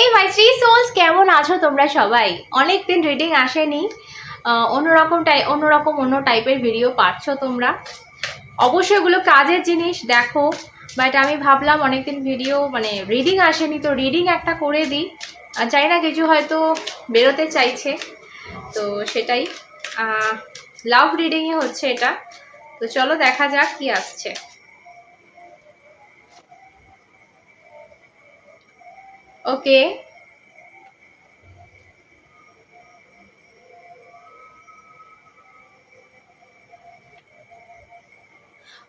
হে মাই three sols কেমন আছো তোমরা সবাই? অনেক দিন রিডিং আসেনি অন্যরকম টাই অন্যরকম, অন্য টাইপের ভিডিও পাচ্ছ তোমরা। অবশ্যই এগুলো কাজের জিনিস, দেখো। বাট আমি ভাবলাম অনেকদিন ভিডিও মানে রিডিং আসেনি, তো রিডিং একটা করে দিই। আর জানি না, কিছু হয়তো বেরোতে চাইছে। তো সেটাই। লাভ রিডিংই হচ্ছে এটা। তো চলো দেখা যাক কি আসছে। ওকে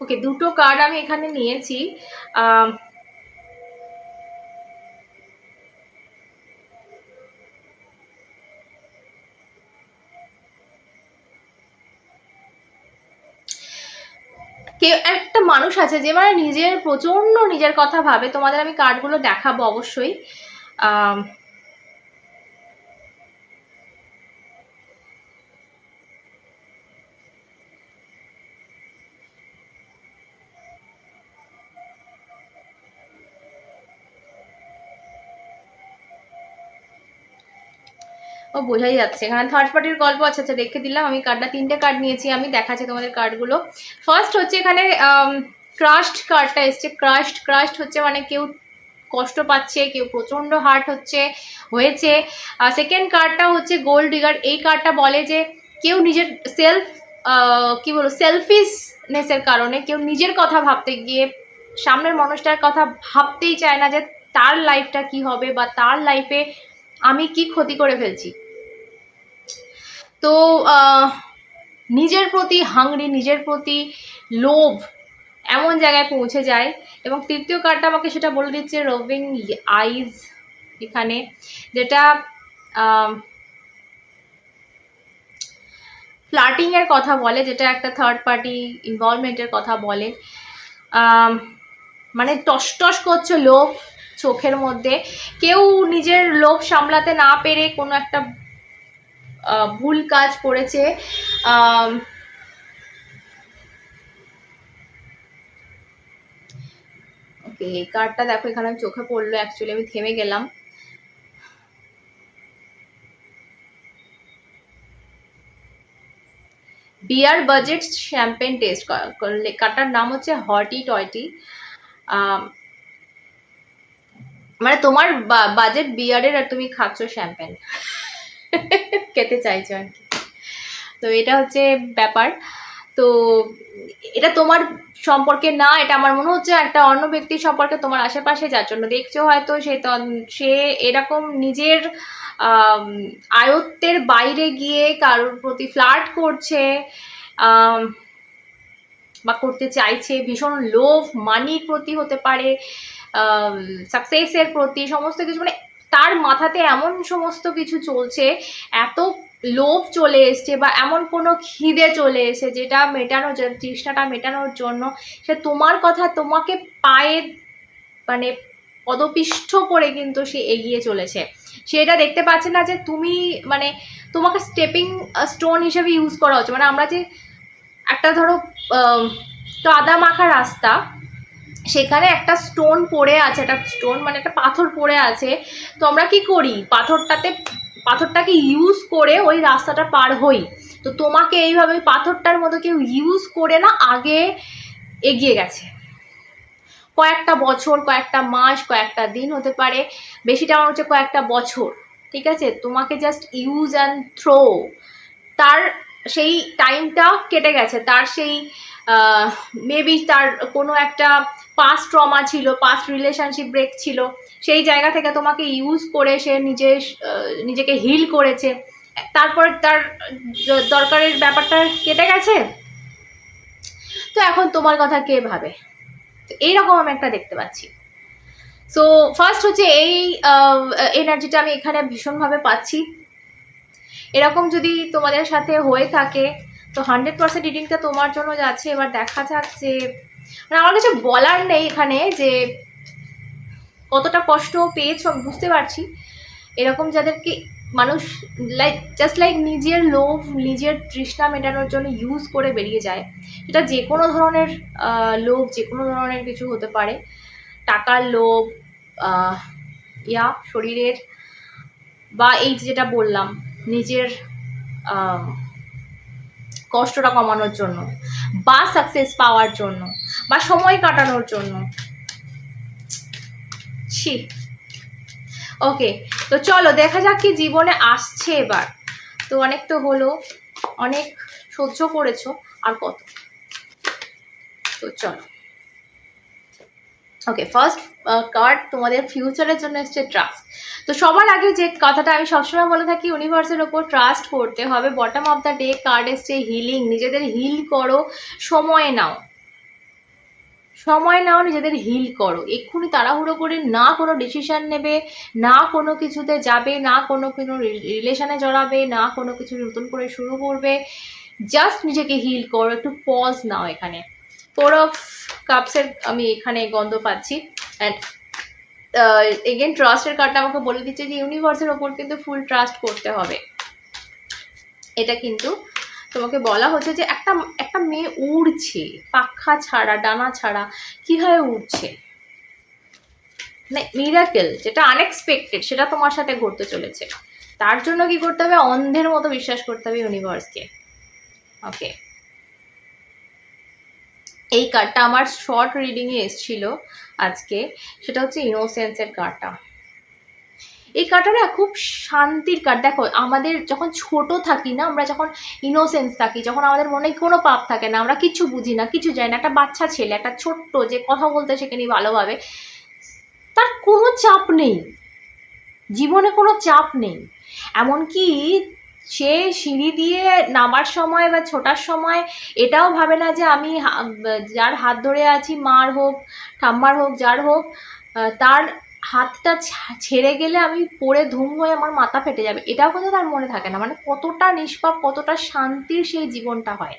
ওকে দুটো কার্ড আমি এখানে নিয়েছি। আম, কেউ একটা মানুষ আছে যে মানে নিজের প্রচণ্ড নিজের কথা ভাবে। তোমাদের আমি কার্ডগুলো দেখাবো অবশ্যই। ও, বোঝাই যাচ্ছে। এখানে থার্ড পার্টির গল্প আছে আচ্ছা দেখে দিলাম। আমি কার্ডটা তিনটে কার্ড নিয়েছি আমি। দেখাচ্ছি তোমাদের কার্ডগুলো ফার্স্ট হচ্ছে এখানে ক্রাস্ট কার্ডটা এসছে। ক্রাস্ট ক্রাস্ট হচ্ছে মানে কেউ কষ্ট পাচ্ছে, কেউ প্রচণ্ড হার্ট হচ্ছে, হয়েছে। সেকেন্ড কার্ডটা হচ্ছে গোল্ড ডিগার এই কার্ডটা বলে যে কেউ নিজের সেলফ কি বলব সেলফিসনেসের কারণে কেউ নিজের কথা ভাবতে গিয়ে, সামনের মানুষটার কথা ভাবতেই চায় না যে তার লাইফটা কি হবে বা তার লাইফে আমি কি ক্ষতি করে ফেলছি। তো নিজের প্রতি হাংরি, নিজের প্রতি লোভ এমন জায়গায় পৌঁছে যায়। এবং তৃতীয় কার্ডটা আমাকে সেটা বলে দিচ্ছে রবিং আইজ এখানে, যেটা ফ্লাটিংয়ের কথা বলে, যেটা একটা থার্ড পার্টি ইনভলভমেন্টের কথা বলে। মানে টস টস করছে লোভ চোখের মধ্যে। কেউ নিজের লোভ সামলাতে না পেরে কোনো একটা ভুল কাজ করেছে। কার্ডটা দেখো, এখানে আমি চোখে পড়ল অ্যাকচুয়ালি আমি থেমে গেলাম। বিয়ার বাজেট শ্যাম্পেন টেস্ট কাটার নাম হচ্ছে হটি টয়টি মানে তোমার বাজেট বিয়ারের আর তুমি খাচ্ছ শ্যাম্পেন খেতে চাইছো আর কি। তো এটা হচ্ছে ব্যাপার। তো এটা তোমার সম্পর্কে না, এটা আমার মনে হচ্ছে একটা অন্য ব্যক্তির সম্পর্কে তোমার আশেপাশে যার জন্য দেখছ হয়তো সে সে এরকম নিজের আয়ত্তের বাইরে গিয়ে কারোর প্রতি ফ্লার্ট করছে বা করতে চাইছে, ভীষণ লোভ, মানির প্রতি হতে পারে সাকসেসের প্রতি, সমস্ত কিছু মানে তার মাথাতে এমন সমস্ত কিছু চলছে, এত লোভ চলে এসছে বা এমন কোনো খিদে চলে এসে যেটা মেটানোর জন্য, তৃষ্ণাটা মেটানোর জন্য, সে তোমার কথা তোমাকে পায়ে মানে পদপিষ্ঠ করে কিন্তু সে এগিয়ে চলেছে। সে এটা দেখতে পাচ্ছে না যে তুমি মানে তোমাকে স্টেপিং স্টোন হিসেবে ইউজ করা হচ্ছে। মানে আমরা যে একটা ধরো কাদা মাখা রাস্তা, সেখানে একটা স্টোন পড়ে আছে, একটা স্টোন মানে একটা পাথর পড়ে আছে। তো আমরা কি করি? পাথরটাতে পাথরটাকে ইউজ করে ওই রাস্তাটা পার হই। তো তোমাকে এইভাবে পাথরটার মতো কেউ ইউজ করে না, আগে এগিয়ে গেছে। কয়েকটা বছর, কয়েকটা মাস, কয়েকটা দিন হতে পারে। বেশিটা আমার হচ্ছে কয়েকটা বছর, ঠিক আছে? তোমাকে জাস্ট ইউজ অ্যান্ড থ্রো তার সেই টাইমটা কেটে গেছে। তার সেই মেবি তার কোনো একটা পাস্ট ট্রমা ছিল পাস্ট রিলেশনশিপ ব্রেক ছিল, সেই জায়গা থেকে তোমাকে ইউজ করে সে নিজে নিজেকে হিল করেছে। তারপর তার দরকারের ব্যাপারটা কেটে গেছে? তো এখন তোমার কথা কে ভাবে? এইরকম আমি একটা দেখতে পাচ্ছি। সো ফার্স্ট হচ্ছে এই এনার্জিটা আমি এখানে ভীষণভাবে পাচ্ছি। এরকম যদি তোমাদের সাথে হয়ে থাকে, তো হান্ড্রেড পার্সেন্ট রিডিংটা তোমার জন্য যাচ্ছে। এবার দেখা যাক যে মানে আমার কিছু বলার নেই এখানে যে কতটা কষ্ট পেয়েছ বুঝতে পারছি। এরকম যাদেরকে মানুষ লাইক জাস্ট লাইক নিজের লোভ, নিজের তৃষ্ণা মেটানোর জন্য ইউজ করে বেরিয়ে যায়। এটা যে কোনো ধরনের লোভ যে কোনো ধরনের কিছু হতে পারে। টাকার লোভ ইয়া, শরীরের, বা এই যেটা বললাম, নিজের কষ্টটা কমানোর জন্য বা সাকসেস পাওয়ার জন্য বা সময় কাটানোর জন্য। ছি। ওকে তো চলো দেখা যাক কি জীবনে আসছে এবার। তো অনেক তো হলো, অনেক সহ্য করেছ, আর কত? তো চলো। ওকে ফার্স্ট কার্ড তোমাদের ফিউচারের জন্য এসছে ট্রাস্ট তো সবার আগে যে কথাটা আমি সবসময় বলে থাকি ইউনিভার্সের ওপর ট্রাস্ট করতে হবে। Bottom of the day card এসছে হিলিং নিজেদের হিল করো, সময় নাও। সময় নাও, নিজেদের হিল করো। এক্ষুনি তাড়াহুড়ো করে না কোনো ডিসিশন নেবে, না কোনো কিছুতে যাবে, না কোনো কোনো রিলেশনে জড়াবে, না কোনো কিছু নতুন করে শুরু করবে। জাস্ট নিজেকে হিল করো, একটু পজ নাও এখানে। ফোর কাপসের আমি এখানে গন্ধ পাচ্ছি। অ্যান্ড এগেন ট্রাস্টের কার্ডটা আমাকে বলে দিচ্ছে যে ইউনিভার্সের ওপর কিন্তু ফুল ট্রাস্ট করতে হবে। এটা কিন্তু তোমাকে বলা হচ্ছে যে একটা একটা মেয়ে উড়ছে, পাখা ছাড়া, ডানা ছাড়া, কীভাবে উড়ছে? মানে মিরাকেল যেটা আনএক্সপেক্টেড সেটা তোমার সাথে ঘটতে চলেছে। তার জন্য কি করতে হবে? অন্ধের মতো বিশ্বাস করতে হবে ইউনিভার্সকে ওকে এই কার্ডটা আমার শর্ট রিডিংয়ে এসছিল আজকে, সেটা হচ্ছে ইনোসেন্সের কার্ডটা এই কার্ডটা না খুব শান্তির কার্ড দেখো আমাদের যখন ছোট থাকি না, আমরা যখন ইনোসেন্স থাকি, যখন আমাদের মনে কোনো পাপ থাকে না, আমরা কিছু বুঝি না, কিছু জানি না, একটা বাচ্চা ছেলে, একটা ছোট্ট যে কথা বলতে শেখেনি ভালোভাবে, তার কোনো চাপ নেই। জীবনে কোনো চাপ নেই। এমনকি সে সিঁড়ি দিয়ে নামার সময় বা ছোটার সময় এটাও ভাবে না যে আমি যার হাত ধরে আছি, মার হোক, ঠাম্মার হোক, যার হোক তার হাতটা ছেড়ে গেলে আমি পড়ে ধুম হয়ে আমার মাথা ফেটে যাবে। এটাও কিন্তু তার মনে থাকে না। মানে কতটা নিষ্পাপ, কতটা শান্তির সেই জীবনটা হয়।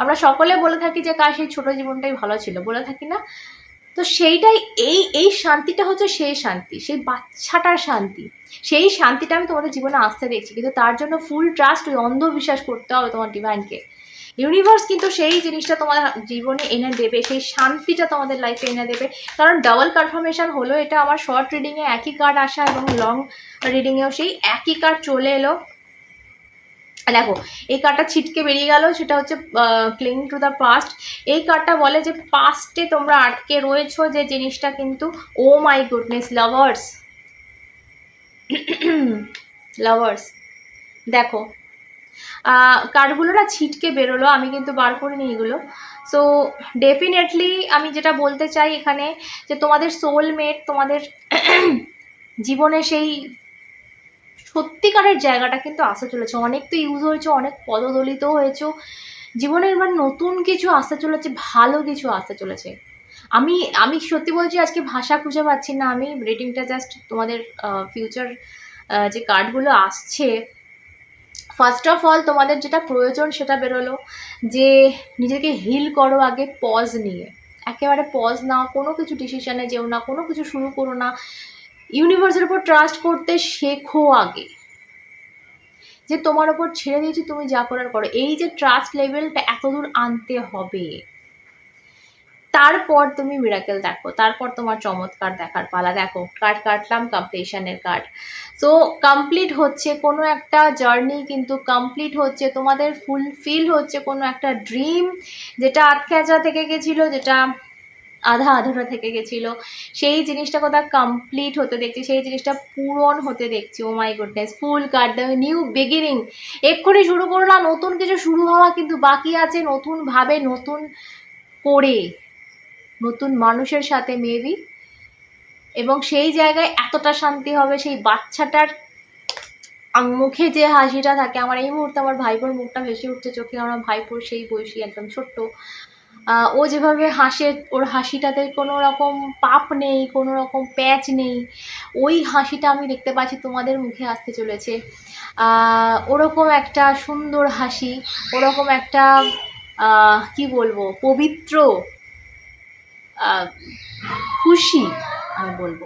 আমরা সকলে বলে থাকি যে, কার সেই ছোটো জীবনটাই ভালো ছিল? বলে থাকি না। তো সেইটাই এই এই শান্তিটা হচ্ছে সেই শান্তি, সেই বাচ্চাটার শান্তি। সেই শান্তিটা আমি তোমাদের জীবনে আসতে দেখছি, কিন্তু তার জন্য ফুল ট্রাস্ট ওই অন্ধবিশ্বাস করতে হবে তোমার ডিভাইনকে ইউনিভার্স কিন্তু সেই জিনিসটা তোমার জীবনে এনে দেবে, সেই শান্তিটা তোমাদের লাইফে এনে দেবে। কারণ ডাবল কনফার্মেশন হলো এটা আমার শর্ট রিডিংয়ে একই কার্ড আসা এবং লং রিডিংয়েও সেই একই কার্ড চলে এলো। দেখো, এই কার্ডটা ছিটকে বেরিয়ে গেল, সেটা হচ্ছে ক্লিং টু দ্য পাস্ট এই কার্ডটা বলে যে পাস্টে তোমরা আটকে রয়েছো যে জিনিসটা কিন্তু oh my goodness lovers lovers দেখো কার্ডগুলো না ছিটকে বেরোলো, আমি কিন্তু বার করিনি এগুলো। সো ডেফিনেটলি আমি যেটা বলতে চাই এখানে, যে তোমাদের সোলমেট তোমাদের জীবনে সেই সত্যিকারের জায়গাটা কিন্তু আসতে চলেছে। অনেক তো ইউজ হয়েছে, অনেক পদদলিত হয়েছে। জীবনের এবার নতুন কিছু আসতে চলেছে, ভালো কিছু আসতে চলেছে। আমি আমি সত্যি বলছি, আজকে ভাষা খুঁজে পাচ্ছি না। আমি রিডিংটা জাস্ট তোমাদের ফিউচার যে কার্ডগুলো আসছে ফার্স্ট অফ অল তোমাদের যেটা প্রয়োজন সেটা বেরোলো, যে নিজেকে হিল করো আগে পজ নিয়ে। একেবারে পজ নাও কোনো কিছু ডিসিশনে যেও না, কোনো কিছু শুরু করো না। ইউনিভার্সের উপর ট্রাস্ট করতে শেখো আগে। যে তোমার ওপর ছেড়ে দিয়েছি, তুমি যা করার করো। এই যে ট্রাস্ট লেভেলটা এতদূর আনতে হবে। তারপর তুমি মিরাকেল দেখো। তারপর তোমার চমৎকার দেখার পালা। দেখো কার্ড কাটলাম কমপ্লিশনের কার্ড সো কমপ্লিট হচ্ছে কোনো একটা জার্নি কিন্তু কমপ্লিট হচ্ছে তোমাদের ফুলফিল হচ্ছে কোনো একটা ড্রিম যেটা আটখ্যাচা থেকে গেছিল, যেটা আধা আধুরা থেকে গেছিল। সেই জিনিসটা কোথাও কমপ্লিট হতে দেখছি, সেই জিনিসটা পূরণ হতে দেখছি। ও my goodness fool card the new beginning এক্ষুনি শুরু করলাম, নতুন কিছু শুরু হওয়া কিন্তু বাকি আছে নতুনভাবে নতুন করে, নতুন মানুষের সাথে মেবি এবং সেই জায়গায় এতটা শান্তি হবে, সেই বাচ্চাটার মুখে যে হাসিটা থাকে, আমার এই মুহূর্তে আমার ভাইপোর মুখটা ভেসে উঠছে, চোখে আমার ভাইপোর সেই বয়সী একদম ছোট্ট ও যেভাবে হাসে, ওর হাসিটাতে কোনো রকম পাপ নেই, কোনো রকম প্যাচ নেই। ওই হাসিটা আমি দেখতে পাচ্ছি তোমাদের মুখে আসতে চলেছে। ওরকম একটা সুন্দর হাসি, ওরকম একটা কি বলব, পবিত্র খুশি আমি বলব।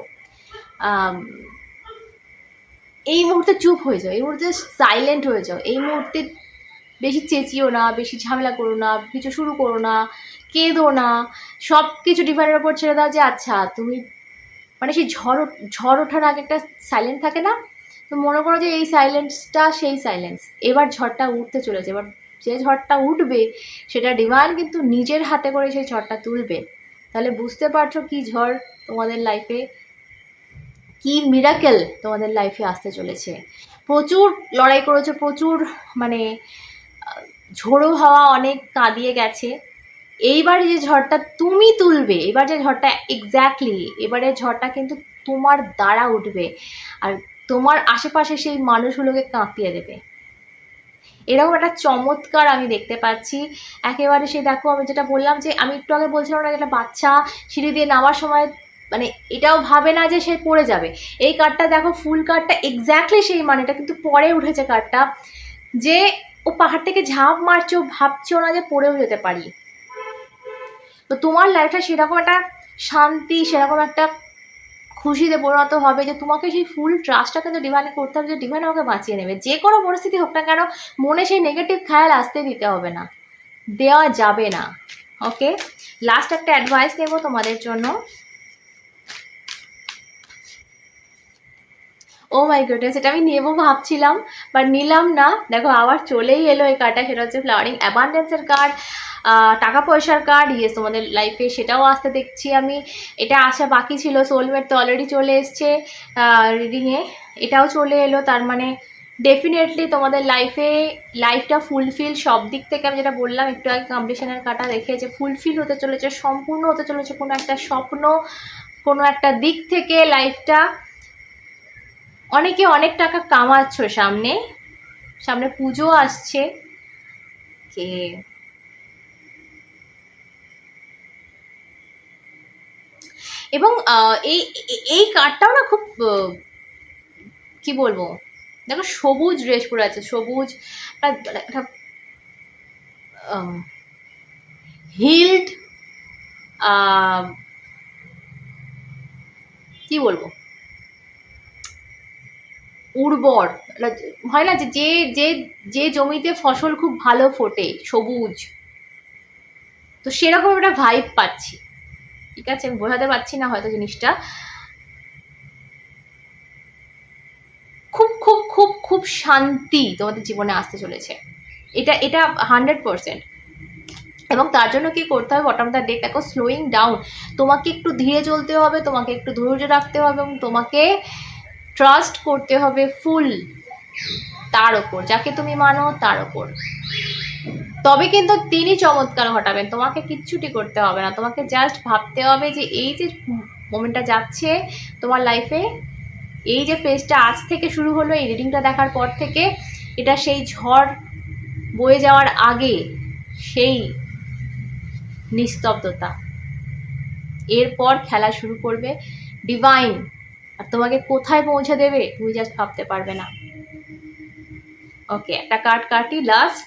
এই মুহূর্তে চুপ হয়ে যাও, এই মুহূর্তে সাইলেন্ট হয়ে যাও। এই মুহূর্তে বেশি চেঁচিও না, বেশি ঝামেলা করো না, কিছু শুরু করো না, কেঁদো না সব কিছু ডিভাইনের ওপর ছেড়ে দাও যে আচ্ছা তুমি মানে সেই ঝড় ঝড় ওঠার আগে একটা সাইলেন্ট থাকে না? তো মনে করো যে, এই সাইলেন্সটা সেই সাইলেন্স এবার ঝড়টা উঠতে চলেছে। এবার যে ঝড়টা উঠবে, সেটা ডিভাইন কিন্তু নিজের হাতে করে সেই ঝড়টা তুলবে। তাহলে বুঝতে পারছ কি ঝড় তোমাদের লাইফে কি মিরাকেল তোমাদের লাইফে আসতে চলেছে? প্রচুর লড়াই করেছ, প্রচুর মানে ঝোড়ো হাওয়া অনেক কাঁদিয়ে গেছে। এইবার যে ঝড়টা তুমি তুলবে, এবার যে ঝড়টা এক্স্যাক্টলি এবারে ঝড়টা কিন্তু তোমার দ্বারা উঠবে। আর তোমার আশেপাশে সেই মানুষগুলোকে কাঁপিয়ে দেবে। এরকম একটা চমৎকার আমি দেখতে পাচ্ছি। একেবারে সে দেখো, আমি যেটা বললাম যে, আমি একটু আগে বলছিলাম না যেটা বাচ্চা সিঁড়ি দিয়ে নামার সময় মানে এটাও ভাবে না যে সে পড়ে যাবে। এই কার্ডটা দেখো ফুল কার্ডটা এক্স্যাক্টলি সেই মানে এটা কিন্তু পরে উঠেছে কার্ডটা যে ও পাহাড় থেকে ঝাঁপ মারছে, ও ভাবছেও না যে পড়েও যেতে পারি। তো তোমার লাইফটা সেরকম একটা শান্তি, সেরকম একটা খুশিতে পরিণত হবে যে তোমাকে সেই ফুল ট্রাস্টটা কিন্তু ডিভাইনে করতে হবে, যে ডিভাইন আমাকে বাঁচিয়ে নেবে। যে কোনো পরিস্থিতি হোক না কেন, মনে সেই নেগেটিভ খেয়াল আসতে দিতে হবে না। দেওয়া যাবে না। ওকে লাস্ট একটা অ্যাডভাইস নেব তোমাদের জন্য। ও মাই গুডনেস এটা আমি নেব ভাবছিলাম বাট নিলাম না। দেখো, আবার চলেই এলো এই কার্ডটা সেটা হচ্ছে ফ্লাওয়ারিং অ্যাবান্ডেন্সের কার্ড টাকা পয়সার কার্ড ইয়েস তোমাদের লাইফে সেটাও আসতে দেখছি আমি। এটা আসা বাকি ছিল সোলমেট তো অলরেডি চলে এসছে রিডিংয়ে এটাও চলে এলো, তার মানে ডেফিনেটলি তোমাদের লাইফে লাইফটা ফুলফিল সব দিক থেকে আমি যেটা বললাম, একটু আগে কম্পিটিশনের কাটা দেখে যে ফুলফিল হতে চলেছে, সম্পূর্ণ হতে চলেছে কোনো একটা স্বপ্ন, কোনো একটা দিক থেকে লাইফটা অনেকে অনেক টাকা কামাচ্ছ সামনে। সামনে পুজো আসছে। কে? এবং এই, এই- কার্ডটাও না খুব কি বলব? দেখো সবুজ ড্রেস পরে আছে, সবুজ একটা হিল্ড কি বলব? উর্বর। হয় না যে যে যে জমিতে ফসল খুব ভালো ফোটে, সবুজ। তো সেরকম একটা ভাইব পাচ্ছি। ঠিক আছে? আমি বোঝাতে পারছি না হয়তো জিনিসটা। খুব খুব খুব খুব শান্তি তোমাদের জীবনে আসতে চলেছে। এটা এটা হান্ড্রেড পারসেন্ট এবং তার জন্য কি করতে হবে? বটম দ্য ডেক দেখো স্লোয়িং ডাউন তোমাকে একটু ধীরে চলতে হবে, তোমাকে একটু ধৈর্য রাখতে হবে এবং তোমাকে ট্রাস্ট করতে হবে ফুল তার ওপর যাকে তুমি মানো, তার ওপর তবে কিন্তু তিনি চমৎকার ঘটাবেন। তোমাকে কিচ্ছুটি করতে হবে না। তোমাকে জাস্ট ভাবতে হবে যে এই যে মোমেন্টটা যাচ্ছে তোমার লাইফে এই যে ফেজটা আজ থেকে শুরু হলো, এই রিডিংটা দেখার পর থেকে, এটা সেই ঝড় বয়ে যাওয়ার আগে সেই নিস্তব্ধতা। এরপর খেলা শুরু করবে ডিভাইন আর তোমাকে কোথায় পৌঁছে দেবে, তুমি জাস্ট ভাবতে পারবে না। ওকে একটা কার্ড কাটি লাস্ট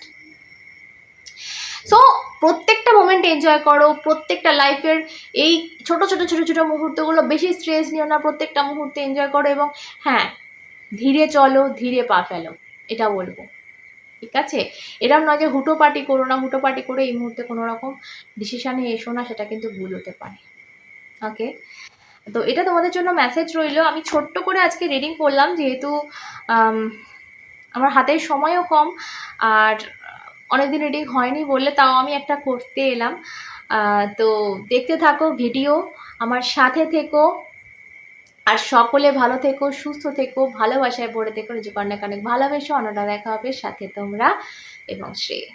সো প্রত্যেকটা মোমেন্ট এনজয় করো, প্রত্যেকটা লাইফের এই ছোট ছোট ছোট ছোট মুহূর্তগুলো বেশি স্ট্রেস নিও না, প্রত্যেকটা মুহূর্তে এনজয় করো এবং হ্যাঁ ধীরে চলো, ধীরে পা ফেলো, এটা বলব। ঠিক আছে? এরম নয় যে হুটো পার্টি করো না, হুটো পার্টি করে এই মুহূর্তে কোনো রকম ডিসিশানে এসো না, সেটা কিন্তু ভুল হতে পারে। ওকে তো এটা তোমাদের জন্য মেসেজ রইল। আমি ছোট্ট করে আজকে রিডিং করলাম, যেহেতু আমার হাতের সময়ও কম আর অনেকদিন রিডিং হয়নি বললে তাও আমি একটা করতে এলাম। তো দেখতে থাকো ভিডিও আমার সাথে থেকো আর সকলে ভালো থেকো, সুস্থ থেকো, ভালোবাসায় পড়ে থেকো। নিজে কন্যা অনেক ভালোবেসো। অন্যটা দেখা হবে, সাথে তোমরা এবং শ্রেয়